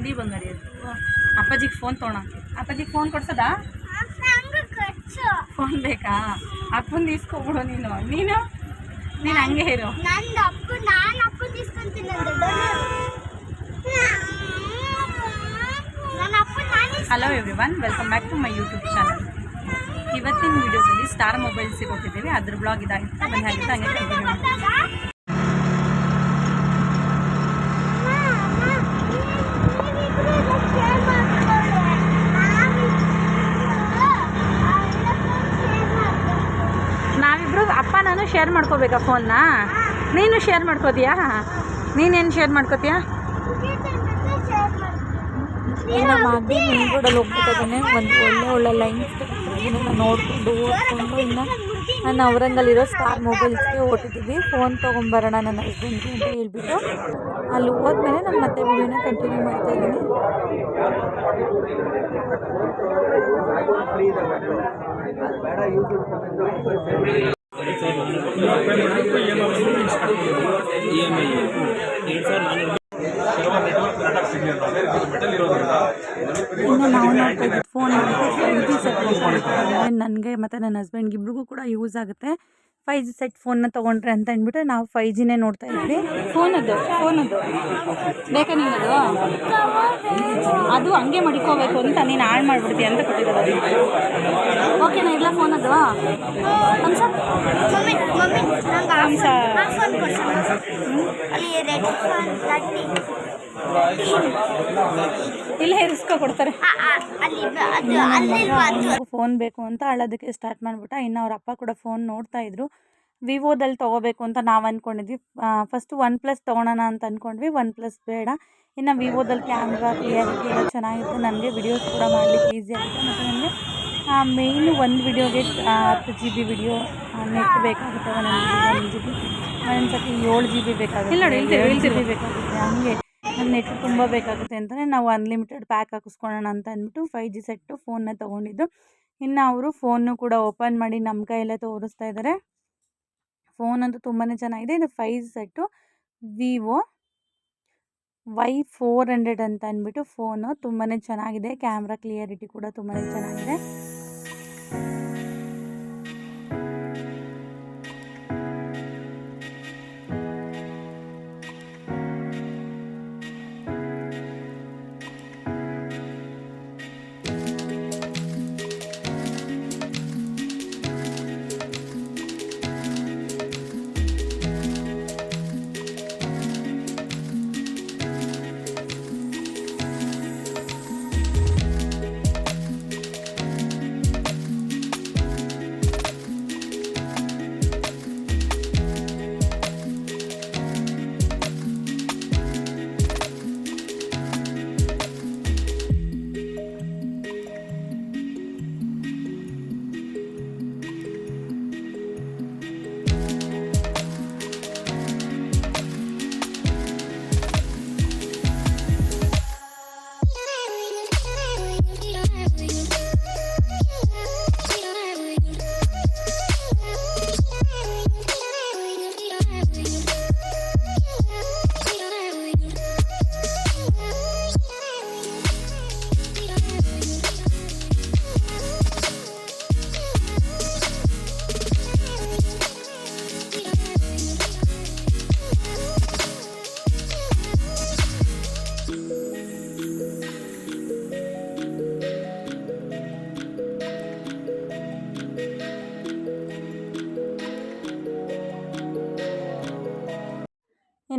ಬಂದು ಬಂಗಾರಿ ಅಪ್ಪಾಜಿಗೆ ಫೋನ್ ತೊಗೊಳ ಅಪ್ಪಾಜಿಗೆ ಫೋನ್ ಕೊಡ್ಸದ? ಫೋನ್ ಬೇಕಾ? ಅಪ್ಪನ್ ಇಸ್ಕೊಬಿಡು ನೀನು. ನೀನು? ನೀನು ಹಂಗೆ ಇರು. Hello everyone welcome back to my YouTube channel ಇವತ್ತಿನ ವಿಡಿಯೋದಲ್ಲಿ ಸ್ಟಾರ್ ಮೊಬೈಲ್ ಸಿಗೋತಿದ್ದೀವಿ ಅದ್ರ ಬ್ಲಾಗ್ ಇದಾಗಿತ್ತು. ಬಂದಾಗಿತ್ತು ಹಂಗೆ ಕಂಟಿನ್ಯೂ ಶೇರ್ ಮಾಡ್ಕೋಬೇಕಾ ಫೋನ್ನ ನೀನು ಶೇರ್ ಮಾಡ್ಕೋತೀಯಾ? ನೀನೇನು ಶೇರ್ ಮಾಡ್ಕೋತೀಯಾ? ನಮ್ಮ ಅಡ್ಡಿ ಮೇನ್ ರೋಡಲ್ಲಿ ಹೋಗ್ಬೇಕಾದ್ರೆ ಒಂದು ಒಳ್ಳೆ ಒಳ್ಳೆ ಲೈನ್ಸ್ ಇದನ್ನು ನೋಡಿಕೊಂಡು ಓದ್ಕೊಂಡು ಇನ್ನು ನಾನು ಅವರಂಗಲ್ಲಿರೋ ಸ್ಟಾರ್ ಮೊಬೈಲ್ಸ್ಗೆ ಓಟಿದ್ದೀವಿ ಫೋನ್ ತೊಗೊಂಬರೋಣ ನನ್ನ ಹಸ್ಬೆಂಡ್ಗೆ ಅಂತ ಹೇಳ್ಬಿಟ್ಟು. ಅಲ್ಲಿ ಹೋದ್ಮೇಲೆ ನಾನು ಮತ್ತೆ ವಿಡಿಯೋನ ಕಂಟಿನ್ಯೂ ಮಾಡ್ತಾ ಇದ್ದೀನಿ. ಇನ್ನು ನಾವು ಇದ್ದೀವಿ. ಫೋನ್ ಮಾಡಿ ನನಗೆ ಮತ್ತು ನನ್ನ ಹಸ್ಬೆಂಡ್ಗೆ ಇಬ್ರಿಗೂ ಕೂಡ ಯೂಸ್ ಆಗುತ್ತೆ. ಫೈವ್ ಜಿ ಸೆಟ್ ಫೋನ್ನ ತೊಗೊಂಡ್ರೆ ಅಂತ ಅಂದ್ಬಿಟ್ಟು ನಾವು ಫೈವ್ ಜಿನೇ ನೋಡ್ತಾ ಇದ್ವಿ. ಫೋನದ್ದು ಫೋನದ್ದು ಬೇಕಾ ನಿಮ್ಮದು ಅದು ಹಂಗೆ ಮಡಿಕೋಬೇಕು ಅಂತ ನೀನು ಹಾಳು ಮಾಡಿಬಿಡ್ತೀಯ ಅಂತ ಕೊಟ್ಟಿದ್ದಾರೆ ಓಕೆನಾ ಇಲ್ಲ ಫೋನದ್ದು ಹಂಸ ಇಲ್ಲ ಇರಿಸ್ಕೊ ಕೊಡ್ತಾರೆ. ಫೋನ್ ಬೇಕು ಅಂತ ಅಳೋದಕ್ಕೆ ಸ್ಟಾರ್ಟ್ ಮಾಡಿಬಿಟ್ಟ ಇನ್ನು ಅವ್ರ ಅಪ್ಪ ಕೂಡ ಫೋನ್ ನೋಡ್ತಾ ಇದ್ರು. ವಿವೋದಲ್ಲಿ ತೊಗೋಬೇಕು ಅಂತ ನಾವು ಅಂದ್ಕೊಂಡಿದ್ವಿ ಫಸ್ಟ್ ಒನ್ ಪ್ಲಸ್ ತೊಗೊಳೋಣ ಅಂತ ಅಂದ್ಕೊಂಡ್ವಿ ಒನ್ ಪ್ಲಸ್ ಬೇಡ. ಇನ್ನು ವಿವೋದಲ್ಲಿ ಕ್ಯಾಮ್ರಾ ಕ್ಲಿಯರಿಟಿ ಎಲ್ಲ ಚೆನ್ನಾಗಿತ್ತು. ನನಗೆ ವಿಡಿಯೋಸ್ ಕೂಡ ಮಾಡಲಿಕ್ಕೆ ಈಸಿ ಆಗುತ್ತೆ ಮತ್ತು ನನಗೆ ಮೇಯ್ನು ಒಂದು ವಿಡಿಯೋಗೆ ಹತ್ತು ಜಿ ಬಿ ವಿಡಿಯೋ ನೆಟ್ ಬೇಕಾಗುತ್ತೆ. ಒಂದೊಂದು ಒಂದು ಜಿ ಬಿ ಒಂದೊಂದು ಸತಿ ಏಳು ಜಿ ಬಿ ಬೇಕಾಗುತ್ತೆ. ಇಲ್ಲ ನೋಡಿ, ಇಳ್ತಿರು, ಏಳು ಜಿ ಬಿ ಬೇಕಾಗುತ್ತೆ. ಹಂಗೆ. ನೆಟ್ ತುಂಬ ಬೇಕಾಗುತ್ತೆ ಅಂತಲೇ ನಾವು ಅನ್ಲಿಮಿಟೆಡ್ ಪ್ಯಾಕ್ ಹಾಕಿಸ್ಕೊಳ್ಳೋಣ ಅಂತ ಅಂದ್ಬಿಟ್ಟು ಫೈ ಜಿ ಸೆಟ್ಟು ಫೋನ್ನ ತೊಗೊಂಡಿದ್ದು. ಇನ್ನು ಅವರು ಫೋನು ಕೂಡ ಓಪನ್ ಮಾಡಿ ನಮ್ಮ ಕೈಯಲ್ಲೇ ತೋರಿಸ್ತಾ ಇದ್ದಾರೆ ಫೋನ್ ಅಂತೂ ತುಂಬಾ ಚೆನ್ನಾಗಿದೆ. ಇದು five G set Vivo Y four hundred ಅಂತ ಅಂದ್ಬಿಟ್ಟು ಫೋನು ತುಂಬಾ ಚೆನ್ನಾಗಿದೆ. ಕ್ಯಾಮ್ರಾ ಕ್ಲಿಯರಿಟಿ ಕೂಡ ತುಂಬಾ ಚೆನ್ನಾಗಿದೆ.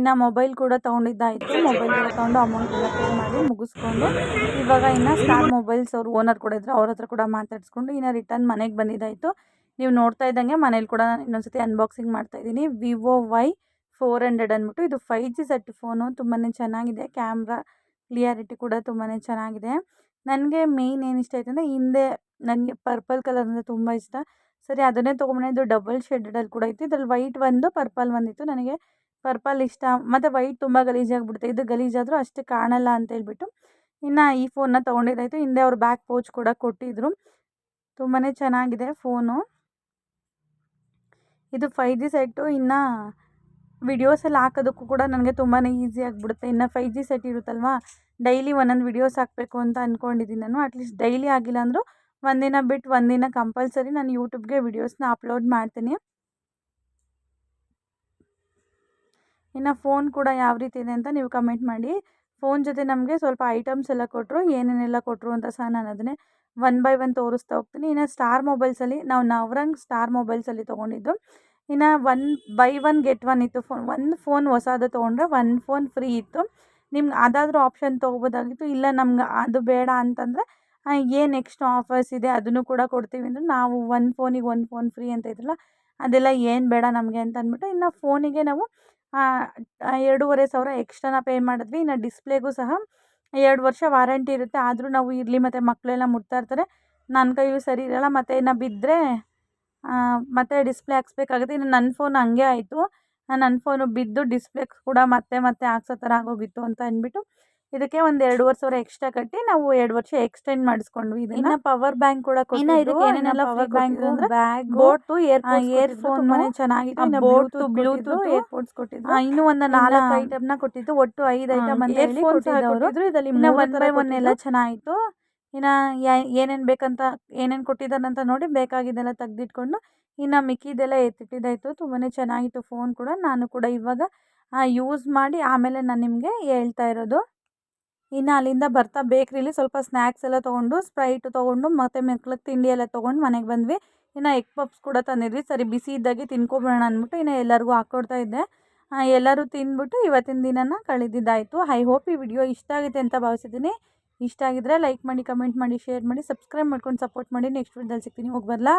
ಇನ್ನು ಮೊಬೈಲ್ ಕೂಡ ತೊಗೊಂಡಿದ್ದಾಯಿತು. ಮೊಬೈಲ್ ಕೂಡ ತೊಗೊಂಡು ಅಮೌಂಟ್ ಎಲ್ಲ ಪೇ ಮಾಡಿ ಮುಗಿಸ್ಕೊಂಡು ಇವಾಗ ಇನ್ನು ಸ್ಟಾರ್ ಮೊಬೈಲ್ಸ್ ಅವ್ರು ಓನರ್ ಕೂಡ ಇದ್ದರು ಅವ್ರ ಹತ್ರ ಕೂಡ ಮಾತಾಡಿಸ್ಕೊಂಡು ಇನ್ನು ರಿಟರ್ನ್ ಮನೆಗೆ ಬಂದಿದ್ದಾಯಿತು. ನೀವು ನೋಡ್ತಾ ಇದ್ದಂಗೆ ಮನೇಲಿ ಕೂಡ ನಾನು ಇನ್ನೊಂದ್ಸತಿ ಅನ್ಬಾಕ್ಸಿಂಗ್ ಮಾಡ್ತಾಯಿದ್ದೀನಿ ವಿವೋ ವೈ ಫೋರ್ ಹಂಡ್ರೆಡ್ ಅಂದ್ಬಿಟ್ಟು ಇದು ಫೈವ್ ಜಿ ಸೆಟ್ ಫೋನು ತುಂಬಾ ಚೆನ್ನಾಗಿದೆ. ಕ್ಯಾಮ್ರಾ ಕ್ಲಿಯಾರಿಟಿ ಕೂಡ ತುಂಬಾ ಚೆನ್ನಾಗಿದೆ. ನನಗೆ ಮೇಯ್ನ್ ಏನು ಇಷ್ಟ ಆಯ್ತು ಅಂದರೆ ಹಿಂದೆ ನನಗೆ ಪರ್ಪಲ್ ಕಲರ್ ಅಂದರೆ ತುಂಬ ಇಷ್ಟ. ಸರಿ, ಅದನ್ನೇ ತೊಗೊಂಬಂದೆ ಇದು ಡಬಲ್ ಶೇಡೆಡಲ್ಲಿ ಕೂಡ ಇತ್ತು. ಇದ್ರಲ್ಲಿ ವೈಟ್ ಒಂದು ಪರ್ಪಲ್ ಒಂದಿತ್ತು. ನನಗೆ ಪರ್ಪಲ್ ಇಷ್ಟ, ಮತ್ತು ವೈಟ್ ತುಂಬ ಗಲೀಜಾಗಿಬಿಡುತ್ತೆ ಇದು ಗಲೀಜಾದರೂ ಅಷ್ಟು ಕಾಣಲ್ಲ ಅಂತ ಹೇಳ್ಬಿಟ್ಟು ಇನ್ನು ಈ ಫೋನ್ನ ತೊಗೊಂಡಿದ್ದಾಯಿತು. ಹಿಂದೆ ಅವ್ರು ಬ್ಯಾಕ್ ಪೋಚ್ ಕೂಡ ಕೊಟ್ಟಿದ್ದರು ತುಂಬಾ ಚೆನ್ನಾಗಿದೆ ಫೋನು. ಇದು ಫೈ ಜಿ ಸೆಟ್ಟು ಇನ್ನು ವಿಡಿಯೋಸಲ್ಲಿ ಹಾಕೋದಕ್ಕೂ ಕೂಡ ನನಗೆ ತುಂಬಾ ಈಸಿ ಆಗಿಬಿಡುತ್ತೆ. ಇನ್ನು ಫೈ ಜಿ ಸೆಟ್ ಇರುತ್ತಲ್ವಾ? ಡೈಲಿ ಒಂದೊಂದು ವಿಡಿಯೋಸ್ ಹಾಕಬೇಕು ಅಂತ ಅಂದ್ಕೊಂಡಿದ್ದೀನಿ ನಾನು. ಅಟ್ಲೀಸ್ಟ್ ಡೈಲಿ ಆಗಿಲ್ಲ ಅಂದರೂ ಒಂದಿನ ಬಿಟ್ಟು ಒಂದಿನ ಕಂಪಲ್ಸರಿ ನಾನು ಯೂಟ್ಯೂಬ್ಗೆ ವಿಡಿಯೋಸ್ನ ಅಪ್ಲೋಡ್ ಮಾಡ್ತೀನಿ. ಇನ್ನು ಫೋನ್ ಕೂಡ ಯಾವ ರೀತಿ ಇದೆ ಅಂತ ನೀವು ಕಮೆಂಟ್ ಮಾಡಿ. ಫೋನ್ ಜೊತೆ ನಮಗೆ ಸ್ವಲ್ಪ ಐಟಮ್ಸ್ ಎಲ್ಲ ಕೊಟ್ಟರು ಏನೇನೆಲ್ಲ ಕೊಟ್ಟರು ಅಂತ ಸಹ ನಾನು ಅದನ್ನೇ ಒನ್ ಬೈ ಒನ್ ತೋರಿಸ್ತಾ ಹೋಗ್ತೀನಿ. ಇನ್ನು ಸ್ಟಾರ್ ಮೊಬೈಲ್ಸಲ್ಲಿ ನಾವು ನವರಂಗ್ ಸ್ಟಾರ್ ಮೊಬೈಲ್ಸಲ್ಲಿ ತೊಗೊಂಡಿದ್ದು. ಇನ್ನು one buy one get one ಇತ್ತು ಫೋನ್ ಒಂದು ಫೋನ್ ಹೊಸದು ತೊಗೊಂಡ್ರೆ ಒನ್ ಫೋನ್ ಫ್ರೀ ಇತ್ತು. ನಿಮ್ಗೆ ಅದಾದರೂ ಆಪ್ಷನ್ ತೊಗೋಬೋದಾಗಿತ್ತು. ಇಲ್ಲ ನಮ್ಗೆ ಅದು ಬೇಡ ಅಂತಂದರೆ ಏನು ಎಕ್ಸ್ಟ್ರಾ ಆಫರ್ಸ್ ಇದೆ ಅದನ್ನು ಕೂಡ ಕೊಡ್ತೀವಿ ಅಂದರೆ ನಾವು ಒನ್ ಫೋನಿಗೆ ಒಂದು ಫೋನ್ ಫ್ರೀ ಅಂತ ಇದ್ರಲ್ಲ, ಅದೆಲ್ಲ ಏನು ಬೇಡ ನಮಗೆ ಅಂತ ಅಂದ್ಬಿಟ್ಟು ಇನ್ನು ಫೋನಿಗೆ ನಾವು ಎರಡೂವರೆ ಸಾವಿರ ಎಕ್ಸ್ಟ್ರಾನ ಪೇ ಮಾಡಿದ್ವಿ. ಇನ್ನು ಡಿಸ್ಪ್ಲೇಗೂ ಸಹ ಎರಡು ವರ್ಷ ವಾರಂಟಿ ಇರುತ್ತೆ. ಆದರೂ ನಾವು ಇರಲಿ ಮತ್ತು ಮಕ್ಕಳೆಲ್ಲ ಮುಟ್ತಾ ಇರ್ತಾರೆ. ನನ್ನ ಕೈಯೂ ಸರಿ ಇರೋಲ್ಲ. ಮತ್ತು ಇನ್ನು ಬಿದ್ದರೆ ಮತ್ತೆ ಡಿಸ್ಪ್ಲೇ ಹಾಕ್ಸ್ಬೇಕಾಗುತ್ತೆ. ಇನ್ನು ನನ್ನ ಫೋನ್ ಹಂಗೆ ಆಯಿತು. ನನ್ನ ಫೋನು ಬಿದ್ದು ಡಿಸ್ಪ್ಲೇ ಕೂಡ ಮತ್ತೆ ಮತ್ತೆ ಹಾಕ್ಸೋ ಥರ ಆಗೋಗಿತ್ತು ಅಂತ ಅಂದ್ಬಿಟ್ಟು ಇದಕ್ಕೆ ಒಂದು ಎರಡುವರೆ ಸಾವಿರ ಎಕ್ಸ್ಟ್ರಾ ಕಟ್ಟಿ ನಾವು ಎರಡು ವರ್ಷ ಎಕ್ಸ್ಟೆಂಡ್ ಮಾಡಿಸ್ಕೊಂಡ್ವಿ ಇದನ್ನ. ಪವರ್ ಬ್ಯಾಂಕ್ ಕೂಡ ಏನೇನೆಲ್ಲ ಪವರ್ ಬ್ಯಾಂಕ್ ಅಂದರೆ ಬೋಟು ಇಯರ್ಫೋನ್ ಚೆನ್ನಾಗಿದೆ. Bluetooth ಬ್ಲೂಟೂತ್ ಏರ್ಪೋರ್ಟ್ಸ್ ಕೊಟ್ಟಿದ್ರು ಇನ್ನೂ ಒಂದು ನಾಲ್ಕು ಐಟಮ್ನ ಕೊಟ್ಟಿದ್ದು. ಒಟ್ಟು ಐದು ಐಟಮ್ ಅಂತ ಹೇಳಿ ಕೊಟ್ಟಿದ್ರು. ಇದ್ರಲ್ಲಿ ಒನ್ ಥರ ಬೈ ಒನ್ ಎಲ್ಲ. ಚೆನ್ನಾಗಿತ್ತು ಇನ್ನು ಏನೇನು ಬೇಕಂತ ಏನೇನು ಕೊಟ್ಟಿದ್ದಾರಂತ ನೋಡಿ ಬೇಕಾಗಿದ್ದೆಲ್ಲ ತೆಗ್ದಿಟ್ಕೊಂಡು ಇನ್ನು ಮಿಕ್ಕಿದೆಲ್ಲ ಎತ್ತಿಟ್ಟಿದ್ದಾಯಿತು. ತುಂಬಾನೇ ಚೆನ್ನಾಗಿತ್ತು ಫೋನ್ ಕೂಡ. ನಾನು ಕೂಡ ಇವಾಗ ಯೂಸ್ ಮಾಡಿ ಆಮೇಲೆ ನಾನು ನಿಮಗೆ ಹೇಳ್ತಾ ಇರೋದು. ಇನ್ನು ಅಲ್ಲಿಂದ ಬರ್ತಾ ಬೇಕ್ರಿಲಿ ಸ್ವಲ್ಪ ಸ್ನ್ಯಾಕ್ಸ್ ಎಲ್ಲ ತೊಗೊಂಡು ಸ್ಪ್ರೈಟ್ ತೊಗೊಂಡು, ಮತ್ತು ಮಕ್ಳಿಗೆ ತಿಂಡಿ ಎಲ್ಲ ತೊಗೊಂಡು ಮನೆಗೆ ಬಂದ್ವಿ. ಇನ್ನು ಎಗ್ ಪಪ್ಸ್ ಕೂಡ ತಂದಿದ್ವಿ. ಸರಿ ಬಿಸಿ ಇದ್ದಾಗೆ ತಿನ್ಕೊಬಿಡೋಣ ಅಂದ್ಬಿಟ್ಟು ಇನ್ನು ಎಲ್ಲರಿಗೂ ಹಾಕ್ಕೊಡ್ತಾ ಇದ್ದೆ. ಎಲ್ಲರೂ ತಿಂದ್ಬಿಟ್ಟು ಇವತ್ತಿನ ದಿನನ ಕಳೆದಿದ್ದಾಯಿತು. ಐ ಹೋಪ್ ಈ ವಿಡಿಯೋ ಇಷ್ಟ ಆಗುತ್ತೆ ಅಂತ ಭಾವಿಸಿದ್ದೀನಿ. ಇಷ್ಟ ಆಗಿದ್ರೆ ಲೈಕ್ ಮಾಡಿ ಕಮೆಂಟ್ ಮಾಡಿ ಶೇರ್ ಮಾಡಿ ಸಬ್ಸ್ಕ್ರೈಬ್ ಮಾಡ್ಕೊಂಡು ಸಪೋರ್ಟ್ ಮಾಡಿ. ನೆಕ್ಸ್ಟ್ ವಿಡಿಯೋದಲ್ಲಿ ಸಿಗ್ತೀನಿ. ಹೋಗಿ ಬರಲಾ?